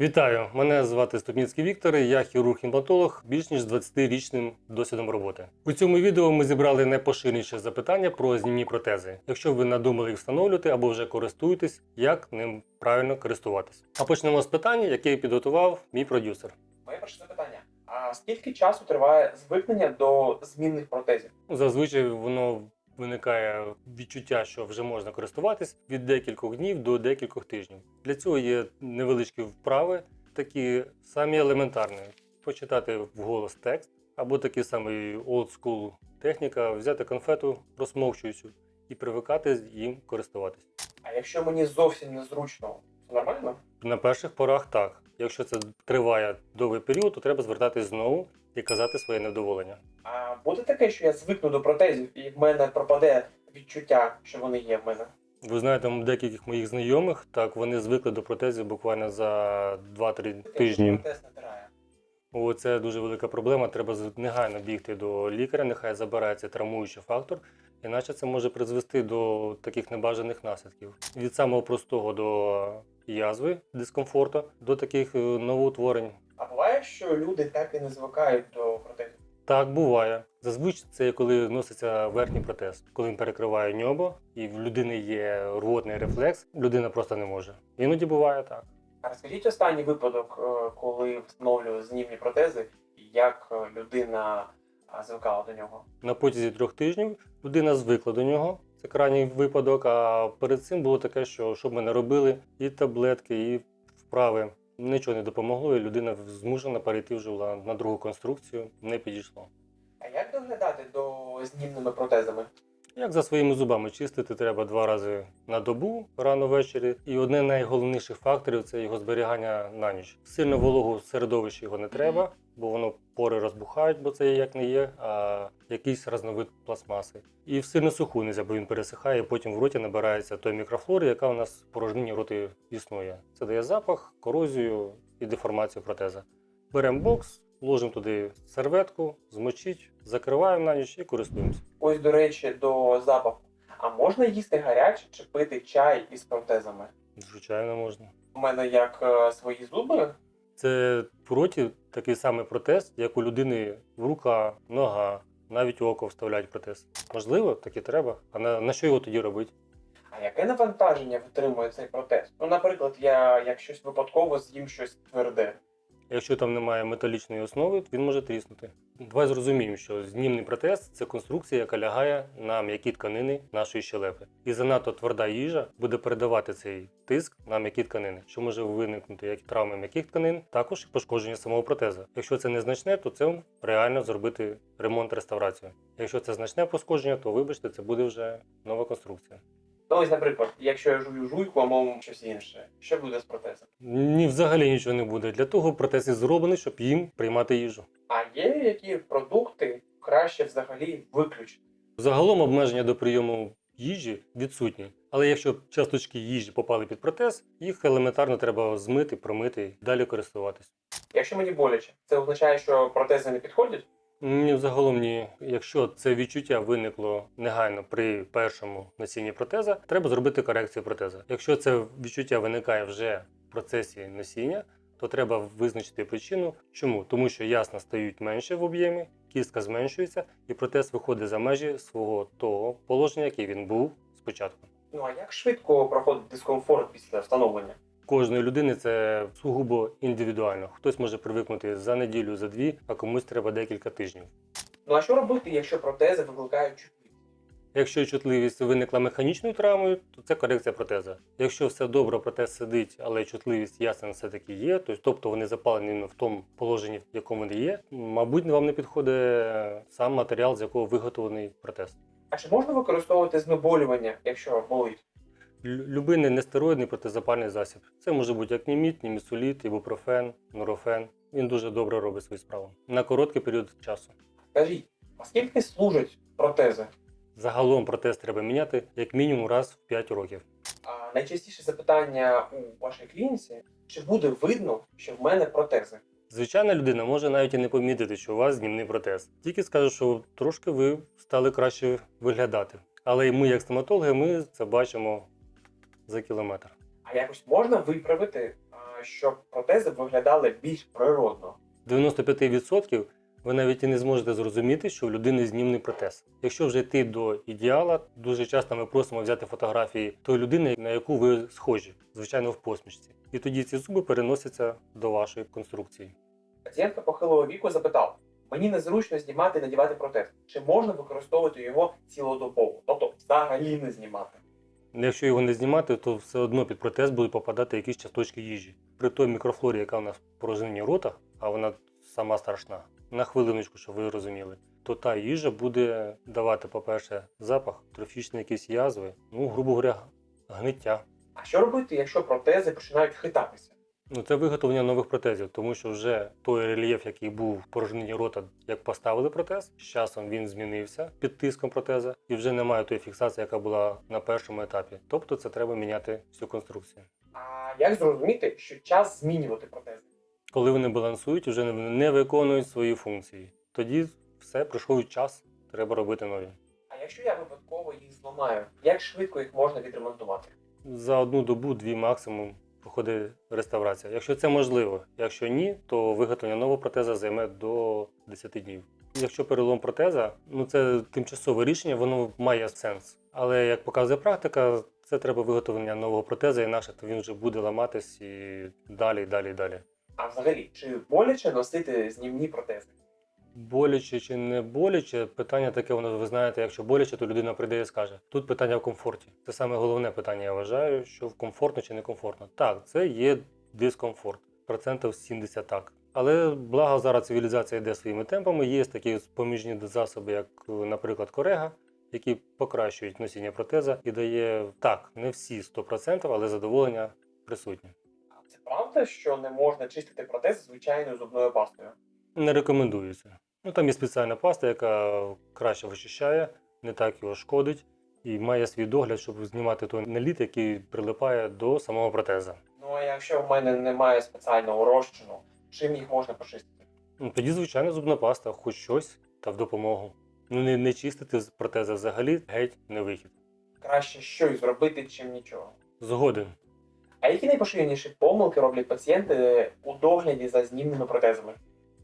Вітаю! Мене звати Ступніцький Віктор. Я хірург-імплантолог більш ніж 20-річним досвідом роботи. У цьому відео ми зібрали найпоширеніші запитання про знімні протези. Якщо ви надумали їх встановлювати або вже користуєтесь, як ним правильно користуватись. А почнемо з питання, яке підготував мій продюсер. Моє перше запитання: а скільки часу триває звикнення до змінних протезів? Зазвичай воно виникає відчуття, що вже можна користуватись від декількох днів до декількох тижнів. Для цього є невеличкі вправи, такі самі елементарні. Почитати вголос текст, або такий самий school техніка, взяти конфету розмовчуючу і привикати їм користуватись. А якщо мені зовсім незручно, це нормально? На перших порах так. Якщо це триває довгий період, то треба звертатись знову і казати своє невдоволення. А буде таке, що я звикну до протезів, і в мене пропаде відчуття, що вони є в мене. Ви знаєте, деяких моїх знайомих, так вони звикли до протезів буквально за 2-3 тижні. Протез натирає. О, це дуже велика проблема. Треба негайно бігти до лікаря, нехай забирає цей травмуючий фактор, іначе це може призвести до таких небажаних наслідків. Від самого простого до язви, дискомфорту, до таких е, новоутворень. Буває, що люди так і не звикають до протезів. Так буває. Зазвичай це коли носиться верхній протез, коли він перекриває ньобо, і в людини є рвотний рефлекс, людина просто не може. Іноді буває так. А розкажіть останній випадок, е, коли встановлювали знімні протези, як е, людина звикала до нього. На протязі трьох тижнів людина звикла до нього. Це крайній випадок. А перед цим було таке, що що ми не робили, і таблетки, і вправи. Нічого не допомогло, і людина змушена перейти вже на другу конструкцію, не підійшло. А як доглядати до знімними протезами? Як за своїми зубами чистити треба два рази на добу рано ввечері. І одне з найголовніших факторів це його зберігання на ніч. Сильно вологу середовище його не треба, бо воно пори розбухають, бо це як не є, а якийсь разновид пластмаси. І в сильно суху нельзя, бо він пересихає, і потім в роті набирається той мікрофлори, яка у нас в порожнині роти існує. Це дає запах, корозію і деформацію протеза. Беремо бокс, ложимо туди серветку, змочить, закриваємо на ніч і користуємося. Ось, до речі, до запаху. А можна їсти гаряче чи пити чай із протезами? Звичайно, можна. У мене як е, свої зуби. Це в роті такий самий протез, як у людини рука, нога, навіть око вставляють протез. Можливо, так і треба. А на, на що його тоді робити? А яке навантаження витримує цей протез? Ну, наприклад, я як щось випадково з'їм щось тверде. Якщо там немає металічної основи, він може тріснути. Давай зрозуміємо, що знімний протез це конструкція, яка лягає на м'які тканини нашої щелепи. І занадто тверда їжа буде передавати цей тиск на м'які тканини, що може виникнути як травми м'яких тканин, також і пошкодження самого протеза. Якщо це незначне, то це реально зробити ремонт реставрацію. Якщо це значне пошкодження, то вибачте, це буде вже нова конструкція. Ну, ось, наприклад, якщо я жую жуйку, а мов щось інше, що буде з протезом? Ні, взагалі нічого не буде. Для того протез і зроблений, щоб їм приймати їжу. А є які продукти краще взагалі виключити? Загалом обмеження до прийому їжі відсутні. Але якщо часточки їжі попали під протез, їх елементарно треба змити, промити і далі користуватись. Якщо мені боляче, це означає, що протези не підходять? Ні, взагалом ні. Якщо це відчуття виникло негайно при першому носінні протеза, треба зробити корекцію протеза. Якщо це відчуття виникає вже в процесі носіння, то треба визначити причину. Чому? Тому що ясна стають менше в об'ємі, кістка зменшується, і протез виходить за межі свого того положення, яке він був спочатку. Ну а як швидко проходить дискомфорт після встановлення? Кожної людини це сугубо індивідуально. Хтось може привикнути за неділю, за дві, а комусь треба декілька тижнів. Ну а що робити, якщо протези викликають чутливість? Якщо чутливість виникла механічною травмою, то це корекція протеза. Якщо все добре, протез сидить, але чутливість ясен все-таки є, то- тобто вони запалені в тому положенні, в якому вони є, мабуть, вам не підходить сам матеріал, з якого виготовлений протез. А чи можна використовувати знеболювання, якщо болить? Лю- Любий нестероїдний протизапальний засіб. Це може бути як німіт, німісуліт, ібупрофен, нурофен. Він дуже добре робить свою справу на короткий період часу. Скажіть, а скільки служать протези? Загалом протез треба міняти як мінімум раз в 5 років. А найчастіше запитання у вашій клініці, чи буде видно, що в мене протези? Звичайна людина може навіть і не помітити, що у вас знімний протез. Тільки скаже, що трошки ви стали краще виглядати. Але і ми, як стоматологи, ми це бачимо за кілометр. А якось можна виправити щоб протези виглядали більш природно. 95% ви навіть і не зможете зрозуміти, що в людини знімний протез. Якщо вже йти до ідеала, дуже часто ми просимо взяти фотографії тої людини, на яку ви схожі, звичайно, в посмішці. І тоді ці зуби переносяться до вашої конструкції. Пацієнтка похилого віку запитала: мені незручно знімати і надівати протез. Чи можна використовувати його цілодобово, тобто взагалі не знімати? Якщо його не знімати, то все одно під протез будуть попадати якісь часточки їжі. При той мікрофлорі, яка у нас в порожнині рота, а вона сама страшна, на хвилиночку, щоб ви розуміли, то та їжа буде давати, по-перше, запах, трофічні якісь язви, ну, грубо говоря, гниття. А що робити, якщо протези починають хитатися? Ну, це виготовлення нових протезів, тому що вже той рельєф, який був в порожнині рота, як поставили протез, з часом він змінився під тиском протеза, і вже немає тої фіксації, яка була на першому етапі. Тобто це треба міняти всю конструкцію. А як зрозуміти, що час змінювати протези? Коли вони балансують, вже не- не виконують свої функції. Тоді все, пройшов час, треба робити нові. А якщо я випадково їх зламаю, як швидко їх можна відремонтувати? За одну добу, дві максимум проходить реставрація. Якщо це можливо, якщо ні, то виготовлення нового протеза займе до 10 днів. Якщо перелом протеза, ну це тимчасове рішення, воно має сенс. Але як показує практика, це треба виготовлення нового протеза, інакше він вже буде ламатись і далі, і далі, і далі. А взагалі, чи боляче носити знімні протези? Боляче чи не боляче, питання таке, воно ви знаєте, якщо боляче, то людина прийде і скаже. Тут питання в комфорті. Це саме головне питання, я вважаю, що комфортно чи не комфортно. Так, це є дискомфорт, процентів 70 так. Але благо зараз цивілізація йде своїми темпами. Є такі поміжні засоби, як, наприклад, корега, які покращують носіння протеза і дає так, не всі 100%, але задоволення присутнє. А Це правда, що не можна чистити протез звичайною зубною пастою? Не рекомендується. Ну там є спеціальна паста, яка краще вичищає, не так його шкодить, і має свій догляд, щоб знімати той наліт, який прилипає до самого протеза. Ну а якщо в мене немає спеціального розчину, чим їх можна почистити? Ну, тоді, звичайно, зубна паста, хоч щось та в допомогу. Ну не, не чистити з протеза взагалі геть не вихід. Краще щось зробити, чим нічого. Згоден. А які найпоширеніші помилки роблять пацієнти у догляді за знімними протезами?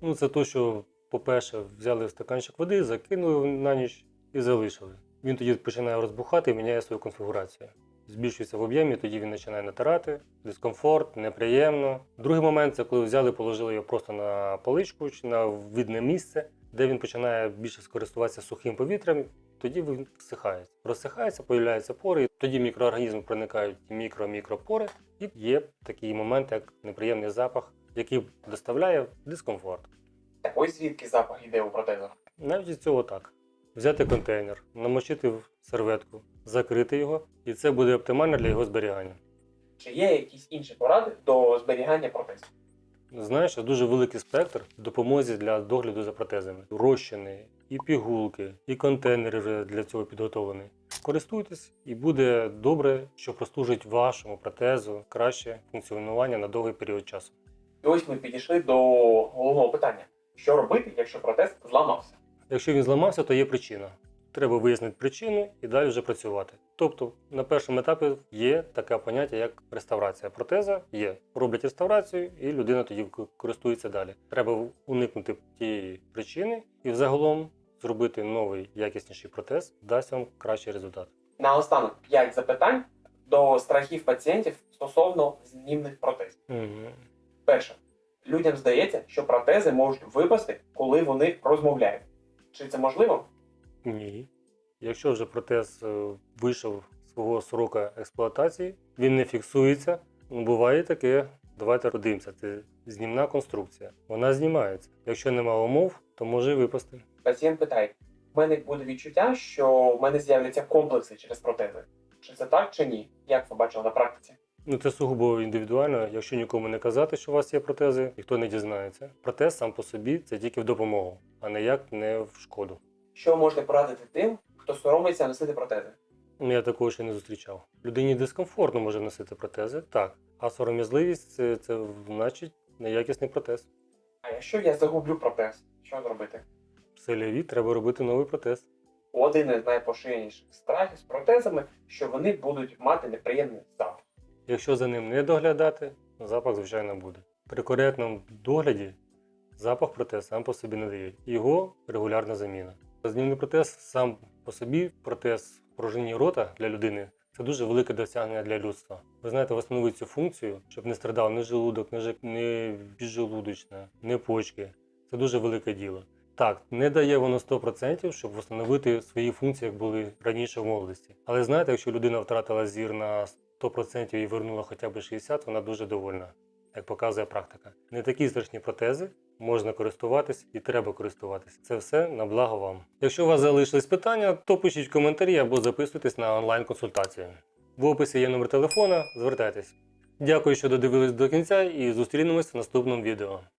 Ну, це то, що, по-перше, взяли стаканчик води, закинули на ніч і залишили. Він тоді починає розбухати і міняє свою конфігурацію. Збільшується в об'ємі, тоді він починає натирати, дискомфорт, неприємно. Другий момент це коли взяли, положили його просто на поличку чи на видне місце, де він починає більше скористуватися сухим повітрям, тоді він всихається. Розсихається, появляються пори, і тоді мікроорганізми проникають мікро-мікропори, і є такий момент, як неприємний запах, який доставляє дискомфорт. Ось звідки запах йде у протезах. Навіть із цього так. Взяти контейнер, намочити в серветку, закрити його, і це буде оптимально для його зберігання. Чи є якісь інші поради до зберігання протезів? Знаєш, дуже великий спектр допомозі для догляду за протезами. Розчини, і пігулки, і контейнери вже для цього підготовлені. Користуйтесь, і буде добре, що прослужить вашому протезу краще функціонування на довгий період часу. І ось ми підійшли до головного питання: що робити, якщо протез зламався? Якщо він зламався, то є причина. Треба вияснити причину і далі вже працювати. Тобто на першому етапі є таке поняття, як реставрація протеза. Є роблять реставрацію, і людина тоді користується далі. Треба уникнути тієї причини і взагалом зробити новий якісніший протез, дасть вам кращий результат. Наостанок 5 запитань до страхів пацієнтів стосовно знімних протезів. Перше, людям здається, що протези можуть випасти, коли вони розмовляють. Чи це можливо? Ні. Якщо вже протез е, вийшов з свого срока експлуатації, він не фіксується. Ну, буває таке. Давайте подивимося. Це знімна конструкція. Вона знімається. Якщо немає умов, то може випасти. Пацієнт питає: в мене буде відчуття, що в мене з'являться комплекси через протези. Чи це так, чи ні? Як ви бачили на практиці? Ну це сугубо індивідуально. Якщо нікому не казати, що у вас є протези, ніхто не дізнається. Протез сам по собі це тільки в допомогу, а ніяк не в шкоду. Що можете порадити тим, хто соромиться носити протези? Ну, я такого ще не зустрічав. Людині дискомфортно може носити протези, так. А сором'язливість це, це значить неякісний протез. А якщо я загублю протез, що зробити? Селяві треба робити новий протез. Один із найпоширеніших страхів з протезами, що вони будуть мати неприємний запах. Якщо за ним не доглядати, запах, звичайно, буде. При коректному догляді запах протез сам по собі не дає. Його регулярна заміна. Знімний протез сам по собі, протез пружині рота для людини це дуже велике досягнення для людства. Ви знаєте, встановити цю функцію, щоб не страдав ні желудок, ні, ні піджелудочна, ні почки. Це дуже велике діло. Так, не дає воно 100%, щоб встановити свої функції, як були раніше в молодості. Але знаєте, якщо людина втратила зір на 100% і вернула хоча б 60%, вона дуже довольна, як показує практика. Не такі страшні протези, можна користуватись і треба користуватись. Це все на благо вам. Якщо у вас залишились питання, то пишіть коментарі або записуйтесь на онлайн-консультацію. В описі є номер телефона, звертайтесь. Дякую, що додивились до кінця і зустрінемось в наступному відео.